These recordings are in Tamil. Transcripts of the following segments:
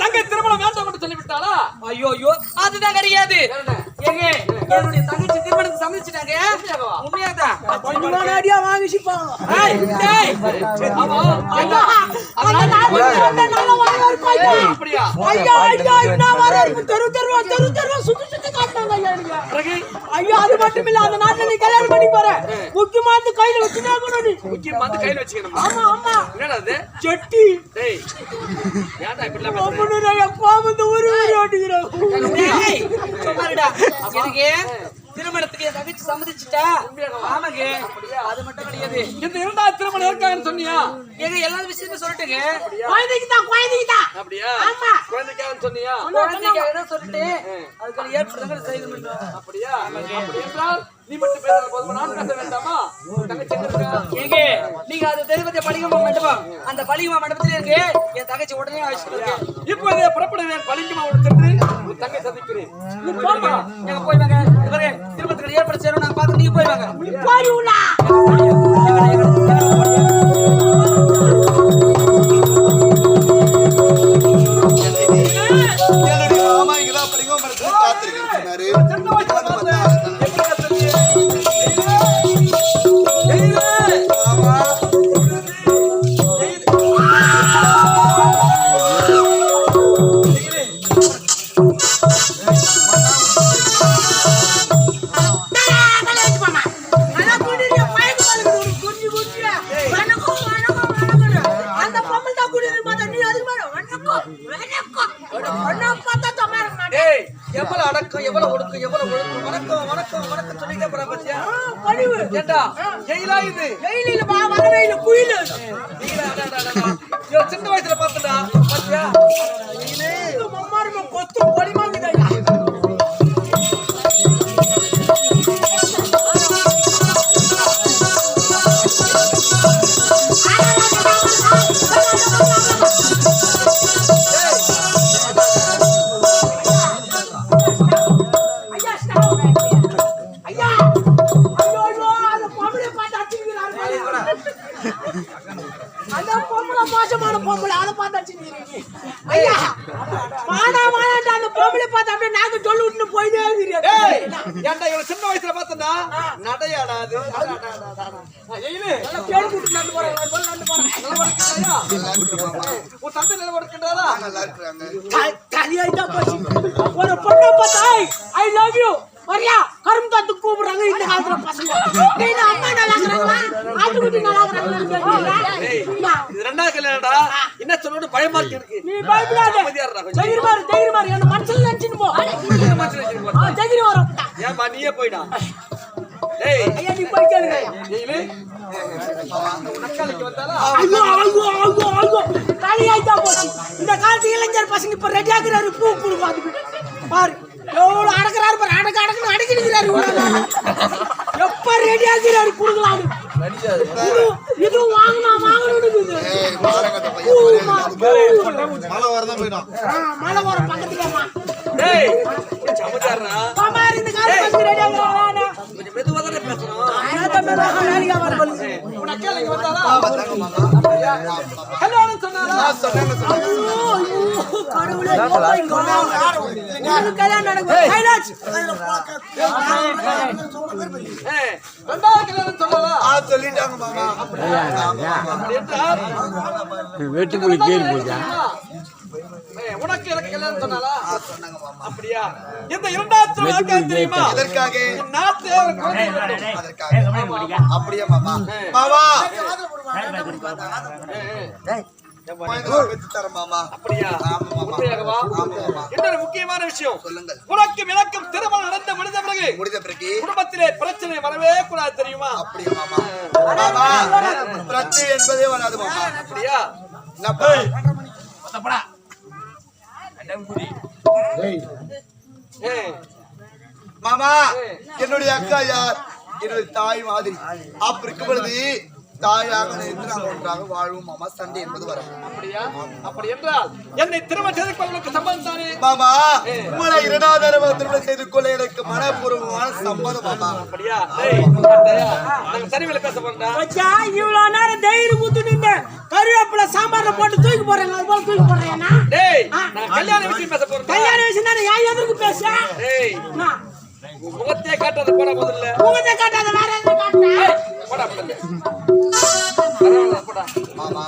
தங்கை திருமணம் வேண்டாம் சொல்லிவிட்டாளா? ஐயோ ஐயோ. அதுதான் கிடையாது என்னுடைய தங்கச்சி ஐயா என்ன வரவேற்பு தெரு தெருவா தெரு தெருவா சுத்தி சுத்தி காட்டினாங்க ஐயா ஐயா. அது மட்டும் இல்ல அந்த நாட்டுல நீ கல்யாணம் பண்ணி போற. முக்கியமானது கையில வச்சுனே இருக்கணும் நீ. முக்கியமா வந்து கையில வச்சுக்கணுமா? ஆமா ஆமா. என்னடா அது செட்டி. டேய் ஏன்டா இப்படி எல்லாம் பேசுற? ஒவ்வொரு நாள் கோமந்து ஒரு ஒரு ஓட்டிக்கிறோம் டேய், சும்மா இருடா. எனக்கு திருமணத்துக்கு என் தங்கச்சி சம்மதிச்சுட்டா? ஆமாங்க. அது மட்டும் கிடையாது. இந்த இரண்டாவது திருமணம் இருக்காங்கன்னு சொன்னியா? ஏங்க எல்லா விஷயத்தையும் சொல்லிட்டுங்க. குழந்தைக்கு தான் குழந்தைக்கு தான் அப்படியா ஆமா. சொன்னியா குழந்தைக்காக சொல்லிட்டு அதுக்கான ஏற்படுத்தங்கள் செய்து அப்படியா? அப்படி என்றால் நீ மட்டும் பேச போதுமா. நான் பேச வேண்டாமா? தங்கச்சி எங்க நீங்க அது தெய்வத்தை பழிகமா மண்டபம். அந்த பழிகமா மண்டபத்திலே இருக்கு. என் தங்கச்சி உடனே அழைச்சிட்டு இப்போதே புறப்படுவேன். சென்று உன் தங்கை சந்திக்கிறேன். எங்க போய் வாங்க. இவரே திருமணத்துக்கு ஏற்பாடு செய்யணும் நாங்க பார்த்து நீங்க போய் வாங்க போச்சு ஒரு பொண்ணை பார்த்தா ஐ லவ் யூ வரியா கரும்பு தத்து கூப்பிடுறாங்க இந்த காலத்துல பசங்க. அம்மா நல்லா இருக்கிறாங்களா ஆட்டுக்குட்டி நல்லா இருக்கிறாங்களா இது ரெண்டாவது கல்யாணம்டா. என்ன சொல்லணும் பயமா இருக்கு. நீ பயப்படாத. தைரியமா இரு தைரியமா இரு என்ன மனசுல நினைச்சுன்னு போ. தைரியம் வரும். ஏன்பா நீயே போயிடா. இந்த காலத்து இளைஞர் பசங்க இப்ப ரெடி ஆகுறாரு பூ பாரு எவ்வளவு அடக்குறாரு பாரு. அடக்கு அடக்குன்னு அடக்கிடுக்கிறாரு எப்ப ரெடி ஆகுறாரு குடுக்கலாம் இதுவும் வாங்கினா வாங்கணும் மழை வர பக்கத்துலமா கல்யாணம் ரெண்டாவது கல்யாணம் வெட்டுக்குழி கேள்வி உனக்கு எனக்கு கல்யாணம் மாமா. அப்படியா? இந்த இரண்டாவது திருமணம் யாருக்கு தெரியுமா எதற்காக? அப்படியே மாமா? மாமா! முக்கியமான விஷயம். சொல்லுங்கள். உனக்கும் எனக்கும் திருமணம் நடந்த முடிந்த பிறகு முடிந்த பிறகு? குடும்பத்திலே பிரச்சனை வரவே கூடாது தெரியுமா? அப்படியே மாமா? மாமா பிரச்சனை என்பதே வராது மாமா. அப்படியா? ஏய், மாமா என்னுடைய அக்கா யார்? என்னுடைய தாய் மாதிரி. அப்படி இருக்கும் பொழுது தாயாக நாங்கள் ஒன்றாக வாழ்வோம் மாமா சண்டை என்பது வரும். அப்படியா? அப்படி என்றால் என்னை திருமணம் செய்து கொள்வதற்கு சம்பந்தம் தானே? மாமா உங்களை இரண்டாவது தடவை திருமணம் செய்து கொள்ள எனக்கு மனப்பூர்வமான சம்மதம் மாமா. அப்படியா? சரிவில பேச இவ்வளவு நேரம் தைரியம் ஊத்தி நின்னு, கருவேப்பிலை சாம்பார்ல போட்டு தூக்கி போடுறாங்க அது போல தூக்கி போடுறேன்னா டேய் கல்யாண விஷயம் பேச போறோம் கல்யாண விஷயம் தானே ஏன் எதிர்க்கு பேச? டேய் காட்டாத போடா முதல்ல. முகத்தை காட்டாத வேற எதுவும் காட்டுறேன் போடா போடா. மாமா.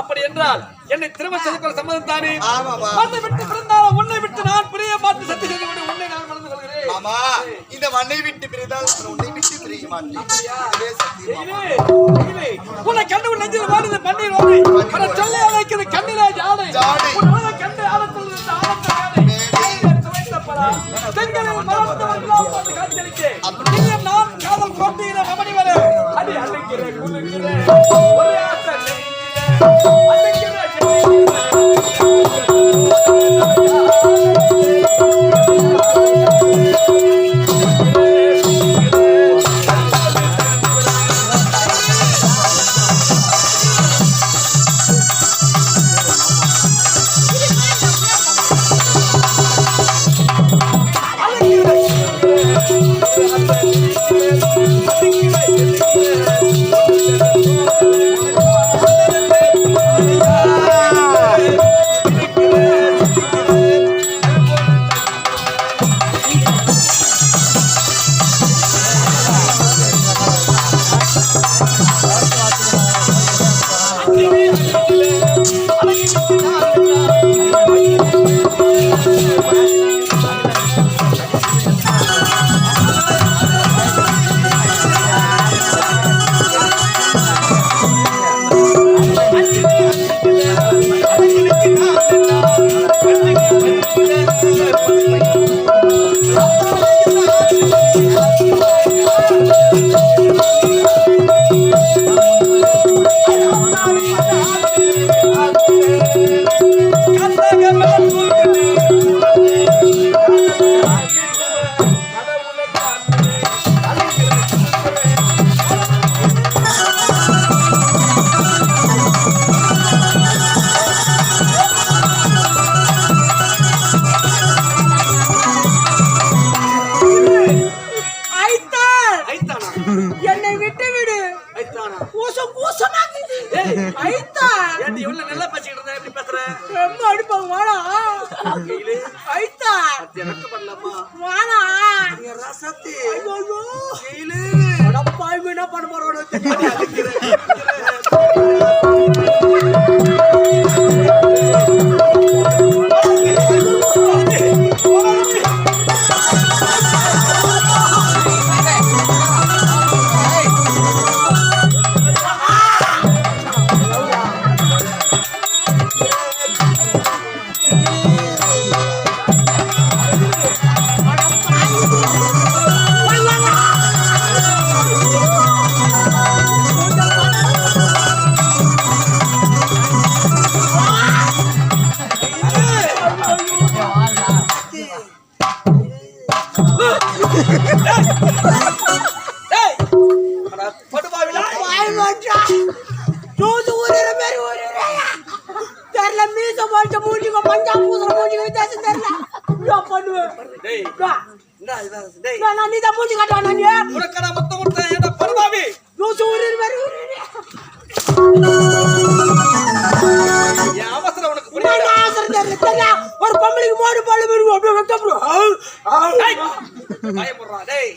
அப்படி என்றால் என்னை திரும்ப செய்து சம்மதம் தானே? வந்து விட்டு பிறந்தாலும் உன்னை விட்டு நான் பிரிய பார்த்து சத்தி செய்து கொண்டு உன்னை நான் மறந்து கொள்கிறேன். மாமா இந்த மண்ணை விட்டு பிரிந்தால் உன்னை விட்டு பிரிய மாட்டேன். உன்னை கண்டு நெஞ்சில் வாடுது பன்னீர் ஓடை சொல்லி அழைக்கிறது கண்ணிலே ஜாடை. துவைத்தப்படா. செங்கலில் மலர்ந்தவர்களாம் வந்து காட்சியளிக்க. நான் காதல் கோட்டையில ரமணி வர. அடி ஒரே ஆசை எனக்கு பண்ணலாமா? ரசத்தி. ஐயோ அப்படியே அப்புறம் டேய், பயப்படுறா, டேய்.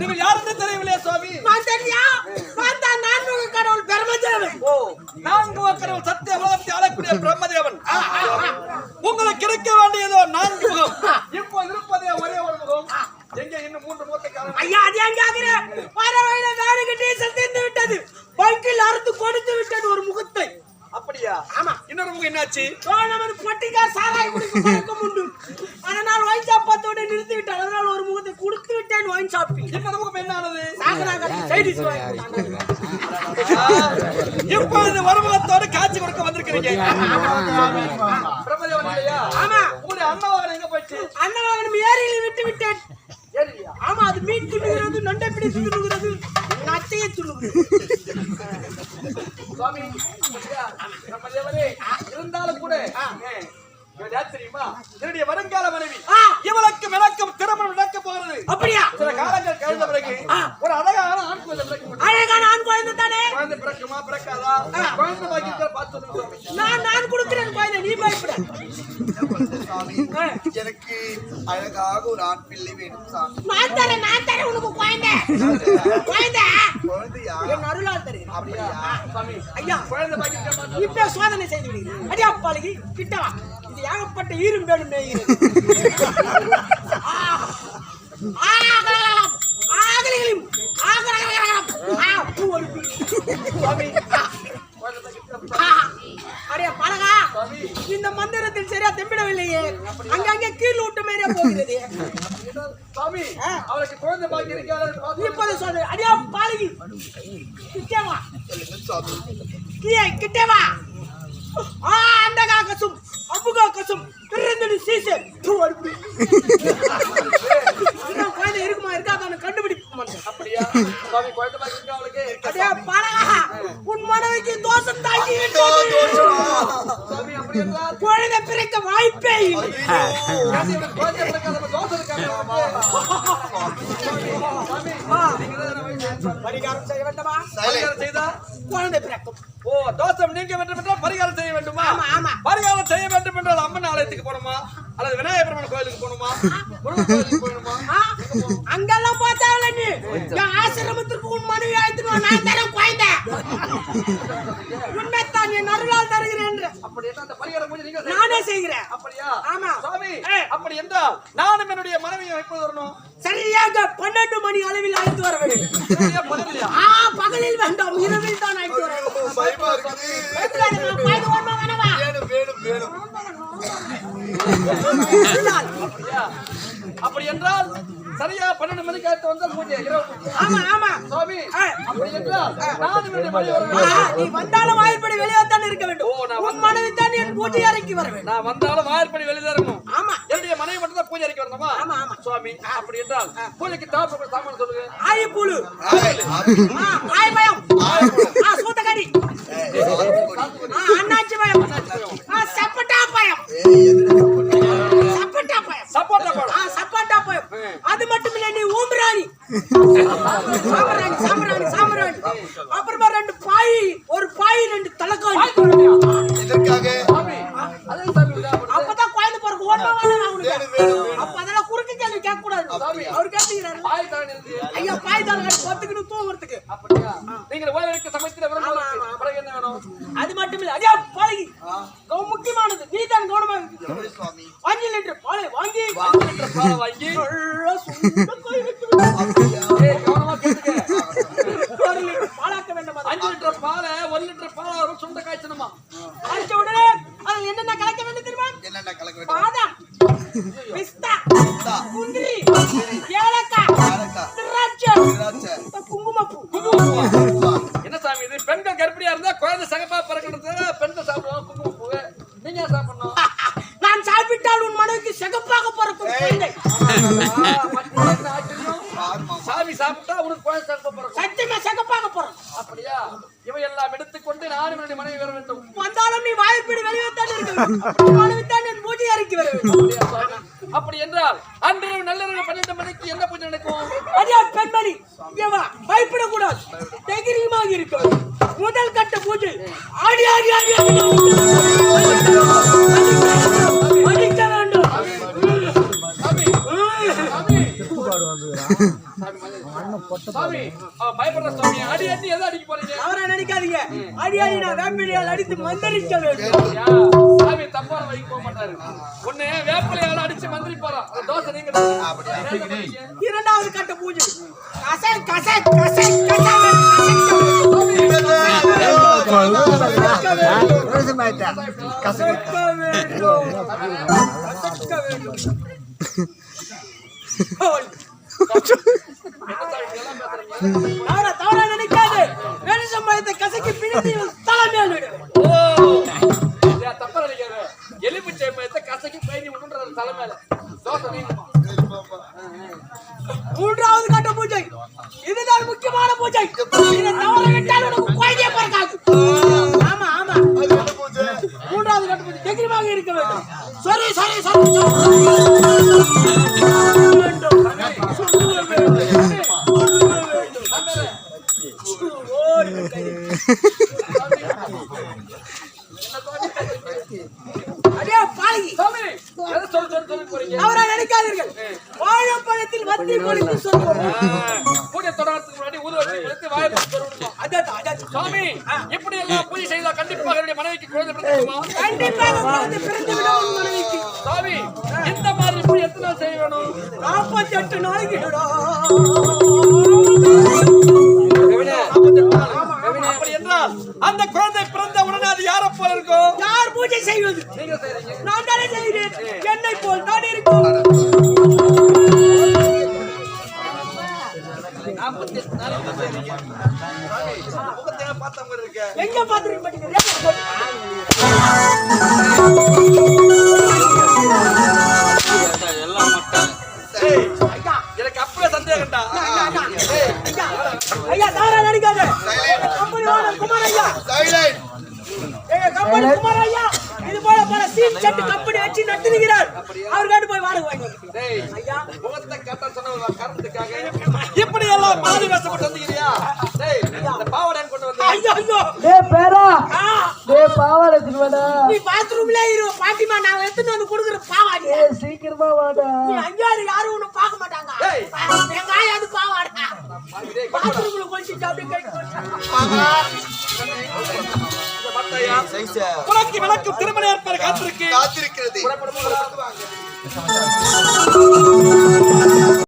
நீங்கள் யாருன்னு தெரியவில்லையா சுவாமி? கொடுத்து விட்டேன் ஒயின் ஷாப்பில் இன்னொரு முகம் என்ன ஆனது சாகராக சைடிஸ் வாங்கி இப்பொழுது வருமுகத்தோடு காட்சி கொடுக்க வந்திருக்கிறீங்க. ஆமா. உங்களுடைய அண்ணாவாக எங்க போயிடுச்சு ஏரியில் விட்டு விட்டேன். ஆமா அது மீன் துண்ணுகிறது நண்டை பிடி துண்ணுகிறது நத்தையை துண்ணுகிறது இருந்தாலும் கூட தெரியுமா? என்னுடைய வருங்கால மனைவி. ஆ. இவளுக்கு விளக்கம் திருமணம் நடக்க போகிறது. அப்படியா? சில காலங்கள் கழிந்த பிறகு ஒரு அழகான ஆண் குழந்தை பிறக்கும் அழகான ஆண் குழந்தை தானே? குழந்தை பிறக்குமா பிறக்காதா? குழந்தை பாக்கியத்தை பார்த்து நான் நான் கொடுக்கிறேன் குழந்தை நீ பயப்பட. எனக்கு அழகாக ஒரு ஆண் பிள்ளை வேணும் சாமி. நான் தரேன் நான் தரேன் உனக்கு குழந்தை. குழந்தை. குழந்தையா? என் அருளால் தருகிறேன். அப்படியா? சாமி ஐயா குழந்தை பாக்கியத்தை பார்த்து இப்ப சோதனை செய்து விடுகிறேன். அடியா பழகி கிட்ட இது ஏகப்பட்ட ஈரும் வேணும் இந்த மந்திரத்தில் சரியா தெம்பிடவில்லையே. அங்கங்கே கீழ் விட்ட மாதிரியா போகிறது. சுவாமி ஆ. அவளுக்கு குழந்தை பாக்கி இருக்காது இப்போது சோதனை அடியா பழகி கிட்டே வா. சாமி கிட்டே வா. ஆ அண்டகா அடிப்பி. இன்னும் குழந்தை இருக்குமா இருக்காதான்னு கண்டுபிடிக்க மாட்டேன். அப்படியா சுவாமி குழந்தை பாக்கி இருக்கா அவளுக்கு அடே பழகா உன் மனைவிக்கு தோஷம் என்றால் குழந்தை பிறக்க வாய்ப்பே? பரிகாரம் செய்ய வேண்டுமா? குழந்தை பிறக்கும். ஓ தோஷம் நீங்க வேண்டும் என்றால் பரிகாரம் செய்ய வேண்டுமா? ஆமா, ஆமா. பரிகாரம் செய்ய வேண்டும் என்றால் அம்மன் ஆலயத்துக்கு போகணுமா? அல்லது விநாயகர் கோயிலுக்கு போகணுமா? போகணுமா? ஆ? அங்கெல்லாம் பார்த்தாவில்ல நீ. ஆசிரமத்திற்கு உன் மனைவி நான் குழந்தை உண்மைத்தான் என் அருளால் தருகிறேன் என்று. அப்படி என்ன அந்த பரிகாரம் பூஜை நீங்க செய்ய- நானே செய்கிறேன். அப்படியா? ஆமா. சுவாமி ஏ. அப்படி என்றால் நானும் என்னுடைய மனைவியும் எப்போது வரணும்? சரியாக பன்னெண்டு மணி அளவில் அழைத்து வர வேண்டும். ஆ பகலில் வேண்டாம் இரவில் தான் அழைத்து வர வேண்டும். அப்படி என்றால் சரியா பன்னெண்டு மணிக்கு அடுத்து வந்தால் பூஜை இரவு. ஆமா ஆமா சுவாமி. அப்படி என்றால் வர நீ வந்தாலும் வாயிற்படி வெளியே தான் இருக்க வேண்டும் ஓ, நான் உன் மனைவி தான் என் பூஜை அறைக்கு வர வேண்டும் நான் வந்தாலும் வாயிற்படி வெளியே இருக்கணும் ஆமா என்னுடைய மனைவி மட்டும் தான் பூஜை அறைக்கு வரணுமா ஆமா, ஆமா. சுவாமி அப்படி என்றால் பூஜைக்கு தாப்பு சாமான் சொல்லுங்க ஆயப்பூலு ஆய், ஆய், ஆ ஆயபயம் ஆ சூத்தகடி ஏய், சாத்துக்குடி. ஆ அண்ணாச்சி பயம் சப்பட்டா பயம்? சப்பட்டா பழம் அது மட்டும் இல்ல நீ ஊம்பராணி. சாமராணி சாமராணி சாமராணி அப்புறமா ரெண்டு பாய் ஒரு பாய் ரெண்டு தலைக்காணி விடாம அப்பதான் குழந்தை பிறகு ஓடமா வேணும் அவனுக்கு அப்ப அதெல்லாம் குறுக்கு கேள்வி கேட்க கூடாது அவர் கேட்டுக்கிறாரு பாய் தான் இருக்கு ஐயா பாய் தான் பொத்துக்கணும் தூங்குறதுக்கு. காய்ச்ச உடனே அதில் என்னென்ன கலக்க வேண்டும் தெரியுமா? என்னென்ன கலக்க வேண்டும்? பாதாம் பிஸ்தா முந்திரி ஏலக்காய், அன்றிரவு பன்னெண்டு மணிக்கு என்ன பூஜை நடக்கும்? அடியா பெண்மணி பயப்படக்கூடாது. தைரியமாக முதல் கட்ட பூஜை ஆடி ஆடி ஆடி. சாமி அடி அடி எதை அடிக்க போறீங்க அவரை நினைக்காதீங்க அடி அடி நான் வேப்பிலையால் அடித்து மந்தரிக்க வேண்டும் சாமி தப்பான வழிக்கு போக மாட்டாரு ஒண்ணு வேப்பிலையால அடிச்சு மந்திரி போறோம் அந்த தோசை நீங்க இரண்டாவது கட்ட பூஜை கசை கசை கசை கசை வேண்டும். கசைக்க வேண்டும். ஓய். தவறா நினைக்காது. கசைக்கு பிடித்து தலைமையில் விடு. ஓ யா, தப்பா நினைக்காத. எலும்பு சேமத்தை கசக்கி பயணி விடுன்றது தலை மேல. தோசை நீங்க மூன்றாவது கட்ட பூஜை. இதுதான் முக்கியமான பூஜை. இதை தவற விட்டால் உனக்கு குழந்தைய பிறக்காது. ஆமா ஆமா. மூன்றாவது கட்ட பூஜை. தைரியமாக இருக்க வேண்டும். சரி சரி சரி. பூஜை செய்வது செட்டு கம்பெனி வச்சு நடத்துகிறார் அவர் கேட்டு போய் வாடகை வாங்கி. இப்படி எல்லாம் பாதி வேஷப்பட்டு வந்துக்கிறியா டேய் இந்த பாவாடைன்னு கொண்டு வந்து ஐயோ ஐயோ. டேய் பேரா. ஆ, டேய் பாவாடை திருவாடா நீ பாத்ரூம்ல இரு பாட்டிமா நான் எடுத்துட்டு வந்து கொடுக்குற பாவாடி. டேய் சீக்கிரமா வாடா. நீ யாரும் உன்னை பார்க்க மாட்டாங்க. ஏய். எங்க ஆயா அது பாவாடா பாத்ரூம்ல கொஞ்சம் அப்படியே. உனக்கு விளக்கு திருமண ஏற்பாடு காத்திருக்கு காத்திருக்கிறது.